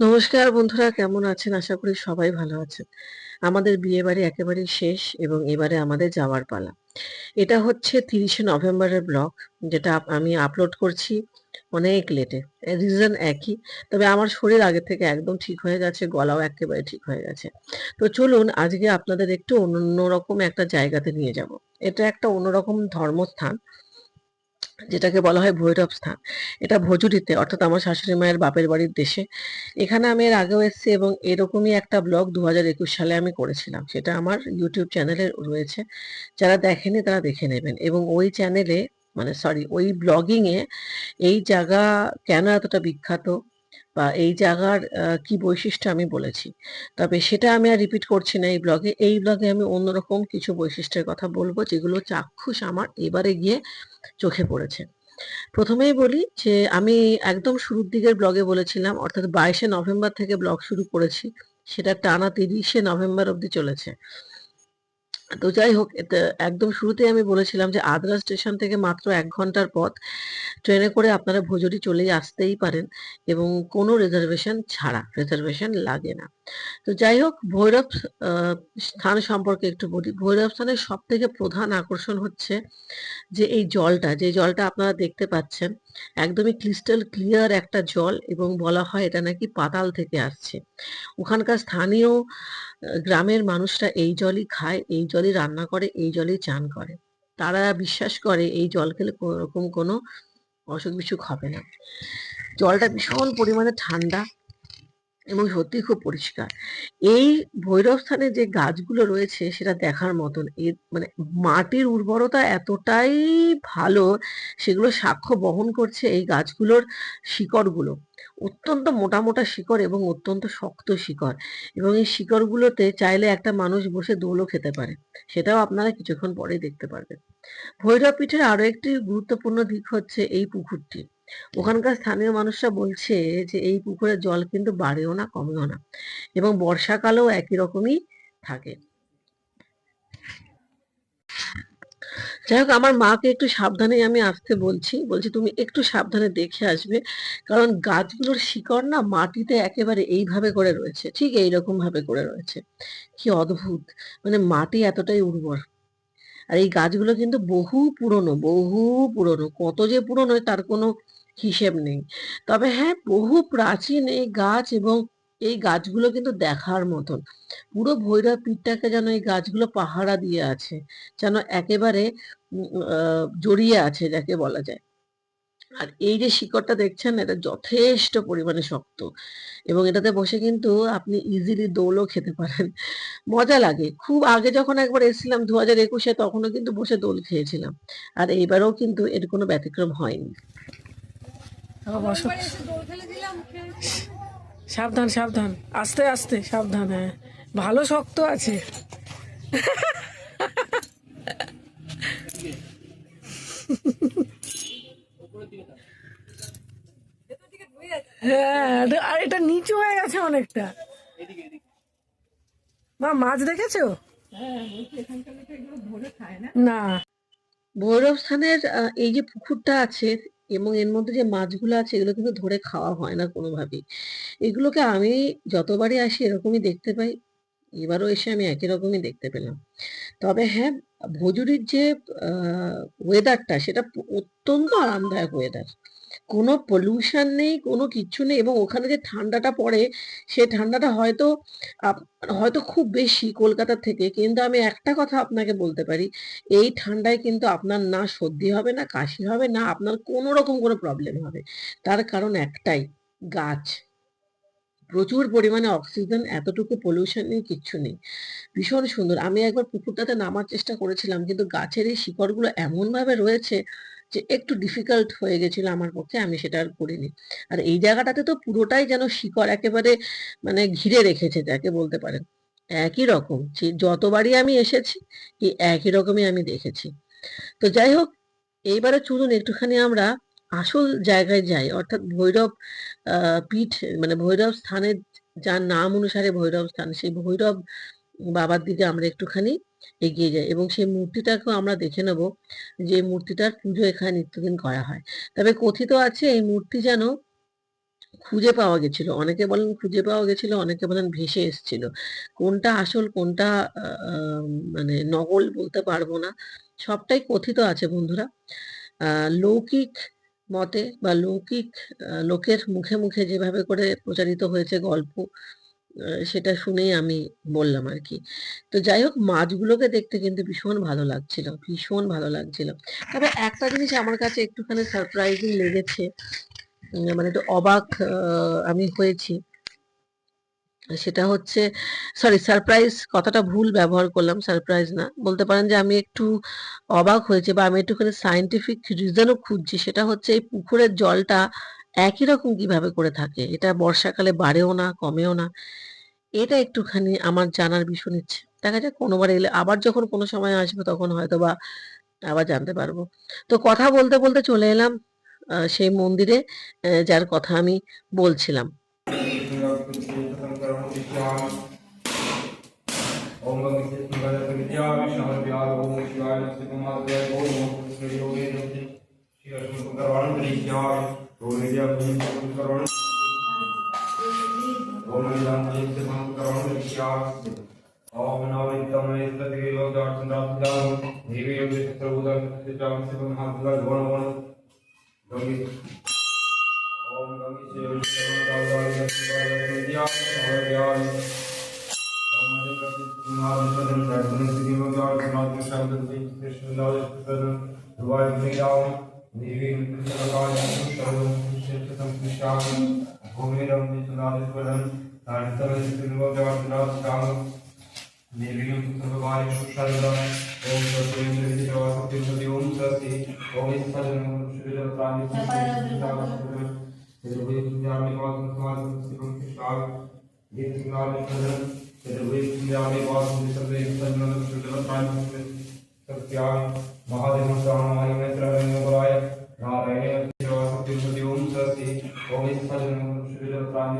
নমস্কার বন্ধুরা, কেমন আছেন? আশা করি সবাই ভালো আছেন। আমাদের বিয়ে বাড়ি একেবারেই শেষ এবং এবারে আমাদের যাওয়ার পালা। এটা হচ্ছে তিরিশে নভেম্বরের ব্লগ, যেটা আমি আপলোড করছি অনেক লেটে রিজন একই, তবে আমার শরীর আগে থেকে একদম ঠিক হয়ে গেছে, গলাও একেবারে ঠিক হয়ে গেছে। তো চলুন, আজকে আপনাদের একটু অন্যরকম একটা জায়গাতে নিয়ে যাব। এটা একটা অন্যরকম ধর্মস্থান যেটাকে বলা হয় ভৈরব স্থান। এটা ভজুরিতে, অর্থাৎ আমার শাশুড়ি মায়ের বাপের বাড়ির দেশে। এখানে আমি এর আগেও এসেছি এবং এরকমই একটা ব্লগ দু হাজার একুশ সালে আমি করেছিলাম। সেটা আমার ইউটিউব চ্যানেলে রয়েছে। যারা দেখেনি তারা দেখে নেবেন। এবং ওই চ্যানেলে মানে সরি ওই ব্লগিংয়ে এই জায়গা কেন এতটা বিখ্যাত? বা এই জায়গার কি বৈশিষ্ট্য আমি বলেছি। তবে সেটা আমি আর রিপিট করছি না এই ব্লগে এই ব্লগে আমি অন্যরকম কিছু বৈশিষ্ট্যের কথা বলব, যেগুলো চাক্ষুষ আমার এবারে গিয়ে চোখে পড়েছে। প্রথমেই বলি যে, আমি একদম শুরুর দিকের ব্লগে বলেছিলাম, অর্থাৎ বাইশে নভেম্বর থেকে ব্লগ শুরু করেছি। সেটা টানা তিরিশে নভেম্বর অবধি চলেছে। তো যাই হোক একদম শুরুতেই আমি বলেছিলাম যে, আদ্রা স্টেশন থেকে মাত্র এক ঘণ্টার পথ। ট্রেনে করে আপনারা ভোজরি চলেই আসতেই পারেন এবং কোনো রিজার্ভেশন ছাড়া রিজার্ভেশন লাগে না। তো যাই হোক, ভৈরব স্থান সম্পর্কে একটু বলি। ভৈরব স্থানের সব থেকে প্রধান আকর্ষণ হচ্ছে যে এই জলটা, যে জলটা আপনারা দেখতে পাচ্ছেন, একদমই ক্রিস্টাল ক্লিয়ার একটা জল এবং বলা হয় এটা নাকি পাতাল থেকে আসছে। ওখানকার স্থানীয় গ্রামের মানুষরা এই জলই খায়, এই জলই রান্না করে, এই জলই চান করে। তারা বিশ্বাস করে এই জল খেলে কোনো রকম কোনো অসুখ বিসুখ হবে না। জলটা ভীষণ পরিমাণে ঠান্ডা। এবং সত্যি খুব পরিষ্কার। এই ভৈরব স্থানে যে গাছগুলো রয়েছে সেটা দেখার মতন এর মানে মাটির উর্বরতা এতটাই ভালো, সেগুলো সাক্ষ্য বহন করছে এই গাছগুলোর শিকড়গুলো। অত্যন্ত মোটা মোটা শিকড় এবং অত্যন্ত শক্ত শিকড়। এবং এই শিকড়গুলোতে চাইলে একটা মানুষ বসে দোলও খেতে পারে। সেটাও আপনারা কিছুক্ষণ পরেই দেখতে পারবেন। ভৈরব পীঠের আরও একটি গুরুত্বপূর্ণ দিক হচ্ছে এই পুকুরটি। ওখানকার স্থানীয় মানুষরা বলছে যে, এই পুকুরের জল কিন্তু বাড়েও না, কমেও না এবং বর্ষাকালেও একই রকমই থাকে। যাই হোক, আমার মাকে একটু সাবধানে আমি আসতে বলছি। বলছি, তুমি একটু সাবধানে দেখে আসবে। কারণ গাছগুলোর শিকড় না মাটিতে একেবারে এইভাবে করে রয়েছে, ঠিক এইরকম ভাবে করে রয়েছে। কি অদ্ভুত! মানে মাটি এতটাই উর্বর। আর এই গাছগুলো কিন্তু বহু পুরনো বহু পুরনো। কত যে পুরনো, তার কোনো হিসেব নেই। তবে হ্যাঁ বহু প্রাচীন এই গাছ এবং এই গাছগুলো কিন্তু দেখার মতন। পুরো ভৈরব পীঠটাকে যেন এই গাছগুলো পাহারা দিয়ে আছে, যেন একেবারে জড়িয়ে আছে যাকে বলা যায়। আর এই যে শিকড়টা দেখছেন, এটা যথেষ্ট পরিমাণে শক্ত এবং এটাতে বসে কিন্তু আপনি ইজিলি দোলও খেতে পারেন। মজা লাগে। খুব আগে যখন একবার এসেছিলাম দু হাজার একুশে, তখনও কিন্তু বসে দোল খেয়েছিলাম। আর এইবারও কিন্তু এর কোনো ব্যতিক্রম হয়নি। সাবধান সাবধান। আস্তে আস্তে সাবধান হ্যাঁ। ভালো শক্ত আছে। হ্যাঁ এটা- আর এটা নিচু হয়ে গেছে অনেকটা। মা মাছ দেখেছ? না? ভৈরব স্থানের এই যে পুকুরটা আছে এবং এর মধ্যে যে মাছগুলো আছে, এগুলো কিন্তু ধরে খাওয়া হয় না কোনোভাবেই। এগুলোকে আমি যতবারই আসি এরকমই দেখতে পাই। এবারও এসে আমি একই রকমই দেখতে পেলাম। তবে হ্যাঁ ভজুরির যে ওয়েদারটা সেটা অত্যন্ত আরামদায়ক ওয়েদার কোনো পলিউশন নেই, কোনো কিচ্ছু নেই এবং ওখানে যে ঠান্ডাটা পড়ে, সে ঠান্ডাটা হয়তো হয়তো খুব বেশি কলকাতার থেকে। কিন্তু আমি একটা কথা আপনাকে বলতে পারি, এই ঠান্ডায় কিন্তু আপনার না সর্দি হবে, না কাশি হবে, না আপনার কোনো রকম কোনো প্রবলেম হবে। তার কারণ একটাই, গাছ। প্রচুর পরিমাণে অক্সিজেন এতটুকু পলিউশন নেই কিচ্ছু নেই। ভীষণ সুন্দর। আমি একবার পুকুরটাতে নামার চেষ্টা করেছিলাম, কিন্তু গাছের এই শিকড়গুলো এমন ভাবে রয়েছে যে একটু ডিফিকাল্ট হয়ে গেছিল আমার পক্ষে, আমি সেটা আর করিনি। আর এই জায়গাটাতে তো পুরোটাই যেন শিকড় একেবারে মানে ঘিরে রেখেছে, যাকে বলতে পারেন। একই রকম, যে যতবারই আমি এসেছি এই একই রকমই আমি দেখেছি। তো যাই হোক, এইবারে চলুন একটুখানি আমরা আসল জায়গায় যাই। অর্থাৎ ভৈরব পীঠ মানে ভৈরব স্থানের, যার নাম অনুসারে ভৈরব স্থান, সেই ভৈরব বাবার দিকে আমরা একটুখানি এগিয়ে যাই এবং সেই মূর্তিটাকেও আমরা দেখে নেব যে মূর্তিটার পুজো এখানে নিত্যদিন করা হয়। তবে কথিত আছে এই মূর্তি যেন খুঁজে পাওয়া গেছিল। অনেকে বলেন খুঁজে পাওয়া গেছিল, অনেকে বলেন ভেসে এসেছিল। কোনটা আসল, কোনটা মানে নকল বলতে পারব না। সবটাই কথিত আছে বন্ধুরা। লৌকিক মতে বা লৌকিক লোকের মুখে মুখে যেভাবে করে প্রচারিত হয়েছে গল্প সেটা শুনেই আমি বললাম আর কি তো যাই হোক মাছগুলোকে দেখতে কিন্তু ভীষণ ভালো লাগছিল, ভীষণ ভালো লাগছিল। তবে একটা জিনিস আমার কাছে একটুখানি সারপ্রাইজিং লেগেছে মানে একটু অবাক আমি হয়েছি। সেটা হচ্ছে সরি সারপ্রাইজ কথাটা ভুল ব্যবহার করলাম সারপ্রাইজ না। বলতে পারেন যে আমি একটু অবাক হয়েছে বা আমি একটুখানি সায়েন্টিফিক রিজনও খুঁজছি, সেটা হচ্ছে এই পুকুরের জলটা একই রকম কীভাবে করে থাকে? এটা বর্ষাকালে বাড়েও না, কমেও না। এটা একটুখানি আমার জানার ভীষণ ইচ্ছে। দেখা যাক, কোনোবার এলে আবার যখন কোনো সময় আসবে তখন হয়তো বা আবার জানতে পারব। তো কথা বলতে বলতে চলে এলাম সেই মন্দিরে যার কথা আমি বলছিলাম। ओम निजा मुझे करण ओम निजा मुझे करण निशा ओम नवनितम एस्तदे योगार्थं दासदाम देवी योगे सर्वदं सिताम सिवम हासला गण गण गंगे ओम गंगे सेवं सर्वं दावदाय नस्वाय निजा सर्वज्ञान ओम अधिकति कुमार सदन दर्शन सिवम योगार्थं दासदाम कृष्ण नाम सदन दुवाय निज़ाम महादेव स्वामी मित्र गुराय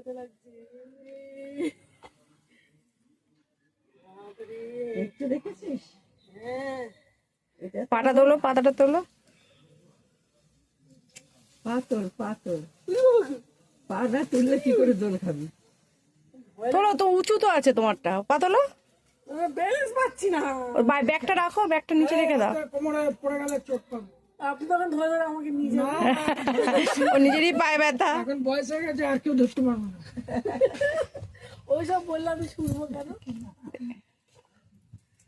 মজা লাগছে। একটু দেখেছিস? হ্যাঁ। পাটা তোলো পাতাটা তোলো। পাতল পাতল। পাটা তুললে কি করে দোল খাবি? তোলো তো উঁচু তো আছে তোমারটা। পা তোলো ব্যালেন্স পাচ্ছি না। ব্যাগটা রাখো ব্যাগটা নিচে রেখে দাও। কোমরে পড়ে গেলে চোট পাবে। আপনি তখন ধরে ধরে আমাকে নিয়ে ও নিজেরই পায়ে ব্যথা। এখন বয়স হয়ে গেছে আর কেউ ধরতে পারবে না। ওইসব আমি শুনব কেন?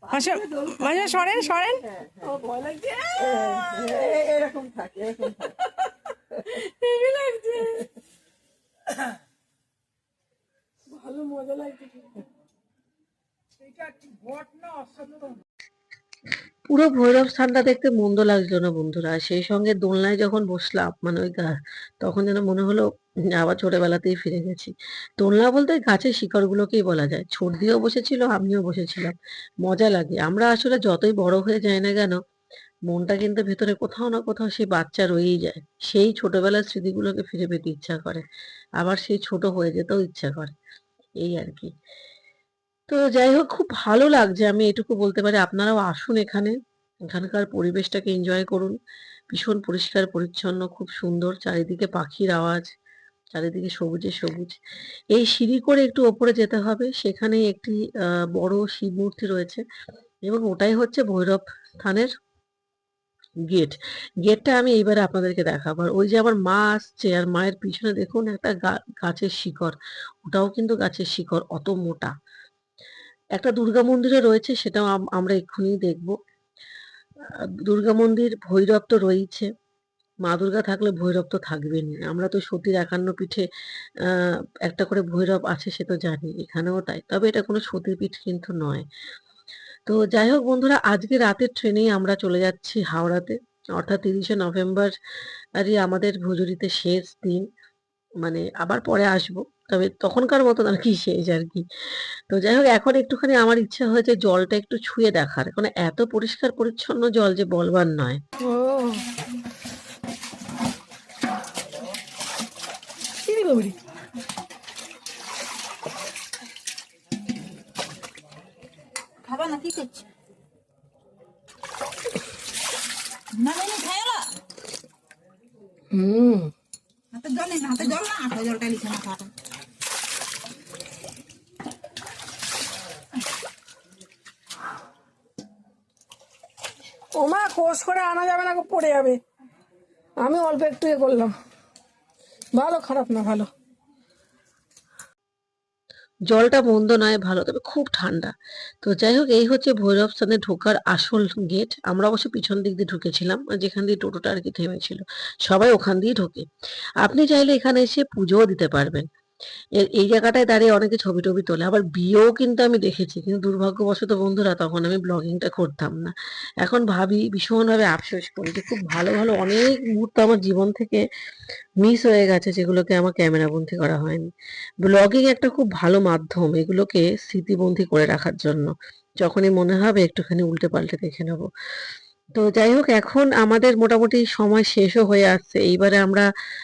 মাসে মাসে সরেন সরেন। ভয় লাগছে। এরকম থাকে এরকম থাকে। লাগছে। ভালো মজা লাগছে। এটা কি বট না অসাধারণ? পুরো ভৈরব স্থানটা দেখতে মন্দ লাগছিল না বন্ধুরা। সেই সঙ্গে দোলনায় যখন বসলাম মানে ওই গা, তখন যেন মনে হলো আবার ছোটবেলাতেই ফিরে গেছি। দোলনা বলতে গাছের শিকড়গুলোকেই বলা যায়। ছোট দিয়েও বসেছিল, আমিও বসেছিলাম। মজা লাগে। আমরা আসলে যতই বড় হয়ে যাই না কেন, মনটা কিন্তু ভেতরে কোথাও না কোথাও সেই বাচ্চা রয়েই যায়। সেই ছোটবেলার স্মৃতিগুলোকে ফিরে পেতে ইচ্ছা করে। আবার সেই ছোট হয়ে যেতেও ইচ্ছা করে। এই আর কি। তো যাই হোক, খুব ভালো লাগছে আমি এটুকু বলতে পারি। আপনারাও আসুন এখানে। এখানকার পরিবেশটাকে এনজয় করুন। ভীষণ পরিষ্কার, পরিচ্ছন্ন, খুব সুন্দর। চারিদিকে পাখির আওয়াজ, চারিদিকে সবুজে সবুজ। এই সিঁড়ি করে একটু ওপরে যেতে হবে। সেখানে একটি বড় শিব মূর্তি রয়েছে এবং ওটাই হচ্ছে ভৈরব স্থানের গেট। গেটটা আমি এইবারে আপনাদেরকে দেখাবো। আর ওই যে আমার মা আসছে, আর মায়ের পিছনে দেখুন একটা গাছের শিকড়। ওটাও কিন্তু গাছের শিকড়, অত মোটা। একটা দুর্গা মন্দিরও রয়েছে, সেটাও আমরা এক্ষুনি দেখব। দুর্গা মন্দির ভৈরব তো রয়েছে মা দুর্গা থাকলে ভৈরব তো থাকবেনই আমরা তো সতীর একান্ন পিঠে একটা করে ভৈরব আছে সে তো জানি, এখানেও তাই। তবে এটা কোনো সতীপীঠ কিন্তু নয়। তো যাই হোক বন্ধুরা, আজকে রাতের ট্রেনেই আমরা চলে যাচ্ছি হাওড়াতে। অর্থাৎ তিরিশে নভেম্বর আরই আমাদের ভুজুরিতে শেষ দিন। মানে আবার পরে আসব। তবে তখনকার মতন আর কি শেষ আর কি। তো যাই হোক এখন একটুখানি আমার ইচ্ছা হয়েছে জলটা একটু ছুঁয়ে দেখার। কারণ এত পরিষ্কার পরিচ্ছন্ন জল যে বলবার নয়। খাবা না কি করছে? হুম। হাতে জল নেই হাতে জল না হাতে জলটা লিখে না ওমা কোষ করে আনা যাবে না পড়ে যাবে। আমি অল্প একটু ইয়ে করলাম। ভালো, খারাপ না, ভালো। জলটা মন্দ নয়, ভালো, তবে খুব ঠান্ডা। তো যাই হোক, এই হচ্ছে ভৈরব স্থানে ঢোকার আসল গেট। আমরা অবশ্য পিছন দিক দিয়ে ঢুকেছিলাম, যেখান দিয়ে টোটোটা আর কি থেমেছিল। সবাই ওখান দিয়ে ঢোকে। আপনি চাইলে এখানে এসে পুজোও দিতে পারবেন। এ- এই জায়গাটায় দাঁড়িয়ে অনেকে ছবি টবি তোলে। আবার বিয়েও কিন্তু আমি দেখেছি, কিন্তু দুর্ভাগ্যবশত বন্ধুরা তখন আমি ব্লগিংটা করতাম না। এখন ভাবি, ভীষণভাবে আফসোস করি যে খুব ভালো ভালো অনেক মুহূর্ত আমার জীবন থেকে মিস হয়ে গেছে যেগুলোকে আমার ক্যামেরাবন্দি করা হয়নি। ব্লগিং একটা খুব ভালো মাধ্যম এগুলোকে স্মৃতিবন্দি করে রাখার জন্য। যখনই মনে হবে একটুখানি উল্টে পাল্টে দেখে নেব। তো যাই হোক, এখন আমাদের মোটামুটি সময় শেষও হয়ে আসছে। এইবারে আমরা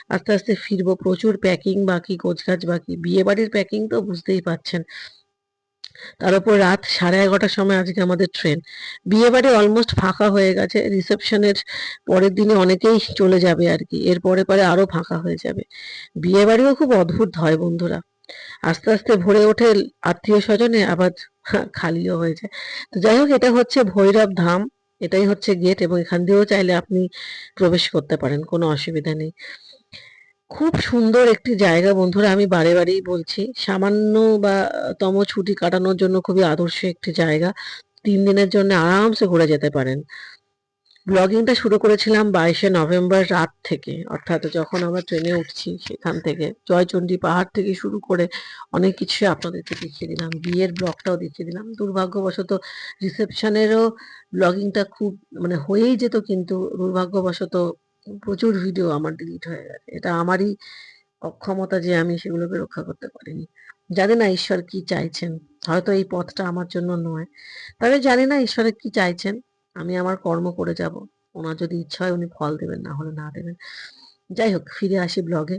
আস্তে আস্তে ফিরবো। প্রচুর প্যাকিং বাকি, গোছগাছ বাকি। বিয়ে বাড়ির প্যাকিং তো বুঝতেই পারছেন। তার উপর রাত সাড়ে এগারোটার সময় আজকে আমাদের ট্রেন বিয়ে বাড়ি অলমোস্ট ফাঁকা হয়ে গেছে। রিসেপশনের পরের দিনে অনেকেই চলে যাবে আর কি। এর পরে পরে আরও ফাঁকা হয়ে যাবে। বিয়ে বাড়িও খুব অদ্ভুত হয় বন্ধুরা। আস্তে আস্তে ভরে ওঠে আত্মীয় স্বজনে, আবার খালিও হয়ে যায়। তো যাই হোক, এটা হচ্ছে ভৈরব ধাম। এটাই হচ্ছে গেট এবং এখান দিয়েও চাইলে আপনি প্রবেশ করতে পারেন, কোনো অসুবিধা নেই। খুব সুন্দর একটি জায়গা বন্ধুরা, আমি বারে বারেই বলছি, সামান্য বা তম ছুটি কাটানোর জন্য খুবই আদর্শ একটি জায়গা। তিন দিনের জন্য আরামসে ঘুরে যেতে পারেন। ব্লগিংটা শুরু করেছিলাম বাইশে নভেম্বর রাত থেকে, অর্থাৎ যখন আমরা ট্রেনে উঠছি সেখান থেকে। জয়চণ্ডী পাহাড় থেকে শুরু করে অনেক কিছু আপনাদেরকে দেখিয়ে দিলাম। বিয়ের ব্লগটাও দেখিয়ে দিলাম। দুর্ভাগ্যবশত রিসেপশনেরও ব্লগিংটা খুব মানে হয়েই যেত কিন্তু দুর্ভাগ্যবশত প্রচুর ভিডিও আমার ডিলিট হয়ে গেছে। এটা আমারই অক্ষমতা যে আমি সেগুলোকে রক্ষা করতে পারিনি। জানি না ঈশ্বর কি চাইছেন। হয়তো এই পথটা আমার জন্য নয়। তবে জানি না ঈশ্বরের কি চাইছেন। আমি আমার কর্ম করে যাব। ওনার যদি ইচ্ছা হয় উনি ফল দেবেন, না হলে না দেবেন। যাই হোক, ফিরে আসি ব্লগে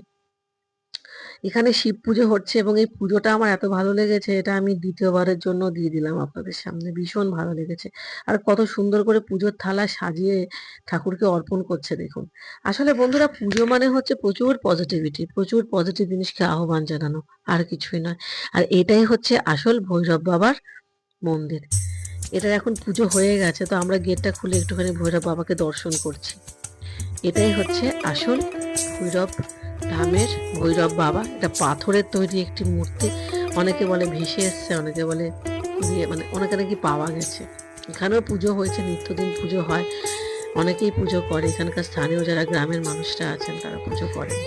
এখানে শিব পুজো হচ্ছে এবং এই পুজোটা আমার এত ভালো লেগেছে, এটা আমি দ্বিতীয়বারের জন্য দিয়ে দিলাম আপনাদের সামনে। ভীষণ ভালো লেগেছে। আর কত সুন্দর করে পুজোর থালা সাজিয়ে ঠাকুরকে অর্পণ করছে দেখুন। আসলে বন্ধুরা, পুজো মানে হচ্ছে প্রচুর পজিটিভিটি প্রচুর পজিটিভ জিনিসকে আহ্বান জানানো, আর কিছুই নয়। আর এটাই হচ্ছে আসল ভৈরব বাবার মন্দির। এটার এখন পুজো হয়ে গেছে, তো আমরা গেটটা খুলে একটুখানি ভৈরব বাবাকে দর্শন করছি। এটাই হচ্ছে আসল ভৈরব ধামের ভৈরব বাবা। এটা পাথরের তৈরি একটি মূর্তি। অনেকে বলে ভেসে এসছে, অনেকে বলে মানে অনেকে নাকি পাওয়া গেছে। এখানেও পুজো হয়েছে, নিত্যদিন পুজো হয়। অনেকেই পুজো করে। এখানকার স্থানীয় যারা গ্রামের মানুষরা আছেন, তারা পুজো করেন।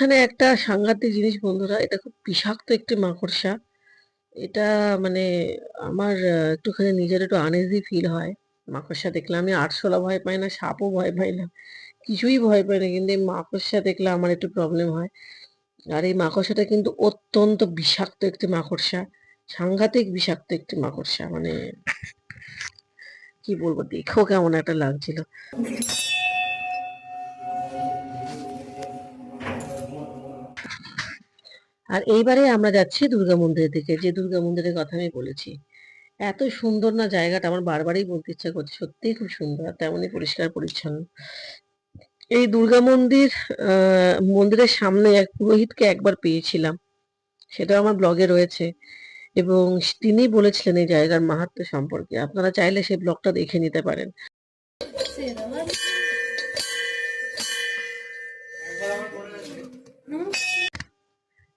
এইখানে একটা সাংঘাতিক জিনিস বন্ধুরা, এটা খুব বিষাক্ত একটি মাকড়সা। এটা মানে আমার একটুখানি নিজের একটু আনইজি ফিল হয়। মাকড়সা দেখলে আমি আরশোলা ভয় পাই না, সাপও ভয় পাই না, কিছুই ভয় পাই না, কিন্তু এই মাকড়সা দেখলে আমার একটু প্রবলেম হয়। আর এই মাকড়সাটা কিন্তু অত্যন্ত বিষাক্ত একটি মাকড়সা, সাংঘাতিক বিষাক্ত একটি মাকড়সা মানে কি বলব, দেখেও কেমন একটা লাগছিল। আর এইবারে আমরা যাচ্ছি দুর্গা মন্দিরের দিকে, যে দুর্গা মন্দিরের কথা আমি বলেছি। এত সুন্দর না জায়গাটা, আমার বারবারই বলতে ইচ্ছা করছে, সত্যিই খুব সুন্দর তেমনই পরিষ্কার পরিচ্ছন্ন। এই দুর্গা মন্দির মন্দিরের সামনে এক পুরোহিতকে একবার পেয়েছিলাম। সেটা আমার ব্লগে রয়েছে। এবং তিনি বলেছিলেন এই জায়গার মাহাত্ম্য সম্পর্কে। আপনারা চাইলে সেই ব্লগটা দেখে নিতে পারেন।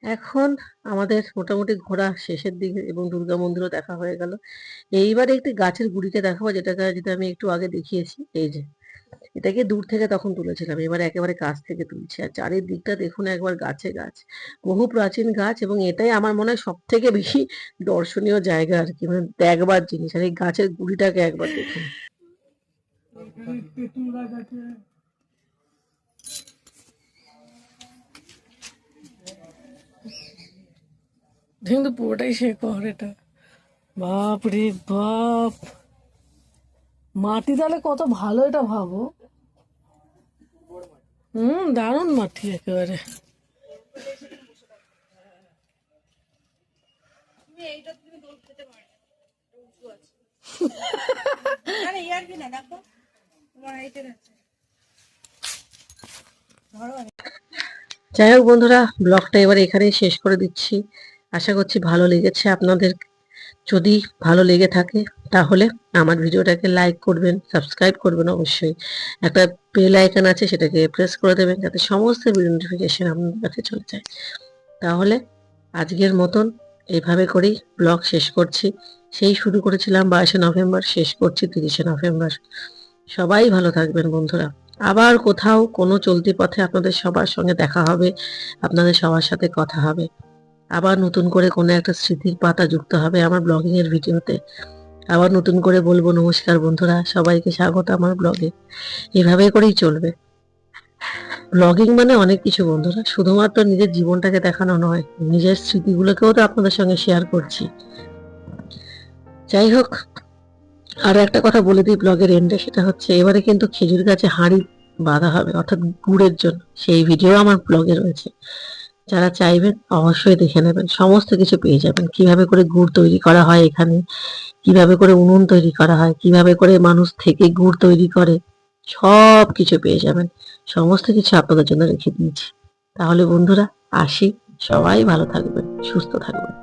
এখন আমাদের মোটামুটি ঘোরা শেষের দিকে এবং দুর্গা মন্দিরও দেখা হয়ে গেল। এইবার একটি গাছের গুড়িকে দেখাবো, যেটাকে যেটা আমি একটু আগে দেখিয়েছি। এই যে, এটাকে দূর থেকে তখন তুলেছিলাম, এবারে একেবারে কাছ থেকে তুলছি। আর চারিদিকটা দেখুন একবার গাছে গাছ, বহু প্রাচীন গাছ এবং এটাই আমার মনে হয় সব থেকে বেশি দর্শনীয় জায়গা আর কি মানে দেখবার জিনিস। আর এই গাছের গুড়িটাকে একবার দেখুন তেঁতুল গাছ আছে কিন্তু পুরোটাই শেকড় এটা। বাপ রে বাপ। মাটি তাহলে কত ভালো এটা ভাবো। হুম দারুণ মাটি একেবারে। যাই হোক বন্ধুরা ব্লগটা এবার এখানেই শেষ করে দিচ্ছি। আশা করছি ভালো লেগেছে আপনাদের। যদি ভালো লেগে থাকে, তাহলে আমার ভিডিওটাকে লাইক করবেন সাবস্ক্রাইব করবেন অবশ্যই। একটা বেল আইকন আছে, সেটাকে প্রেস করে দেবেন, যাতে সমস্ত ভিডিও নোটিফিকেশন আপনাদের কাছে চলে যায়। তাহলে আজকের মতন এইভাবে করেই ব্লগ শেষ করছি। সেই শুরু করেছিলাম বাইশে নভেম্বর, শেষ করছি তিরিশে নভেম্বর। সবাই ভালো থাকবেন বন্ধুরা। আবার কোথাও কোনো চলতি পথে আপনাদের সবার সঙ্গে দেখা হবে, আপনাদের সবার সাথে কথা হবে। আবার নতুন করে কোনো একটা স্মৃতির পাতা যুক্ত হবে আমার ব্লগিং এর ভিডিওতে। আবার নতুন করে বলব, নমস্কার বন্ধুরা, সবাইকে স্বাগত আমার ব্লগে এভাবে করেই চলবে। ব্লগিং মানে অনেক কিছু বন্ধুরা, শুধুমাত্র নিজের জীবনটাকে দেখানো নয়, নিজের স্মৃতিগুলোকেও তো আপনাদের সঙ্গে শেয়ার করছি। যাই হোক, আর একটা কথা বলে দিই ব্লগের এন্ডে সেটা হচ্ছে এবারে কিন্তু খেজুর গাছে হাঁড়ি বাঁধা হবে, অর্থাৎ গুড়ের জন্য। সেই ভিডিও আমার ব্লগে রয়েছে। যারা চাইবেন অবশ্যই দেখে নেবেন। সমস্ত কিছু পেয়ে যাবেন। কীভাবে করে গুড় তৈরি করা হয় এখানে? কীভাবে করে উনুন তৈরি করা হয়? কীভাবে করে মানুষ থেকে গুড় তৈরি করে? সব কিছু পেয়ে যাবেন। সমস্ত কিছু আপনাদের জন্য রেখে দিয়েছি। তাহলে বন্ধুরা, আসি। সবাই ভালো থাকবেন, সুস্থ থাকবেন।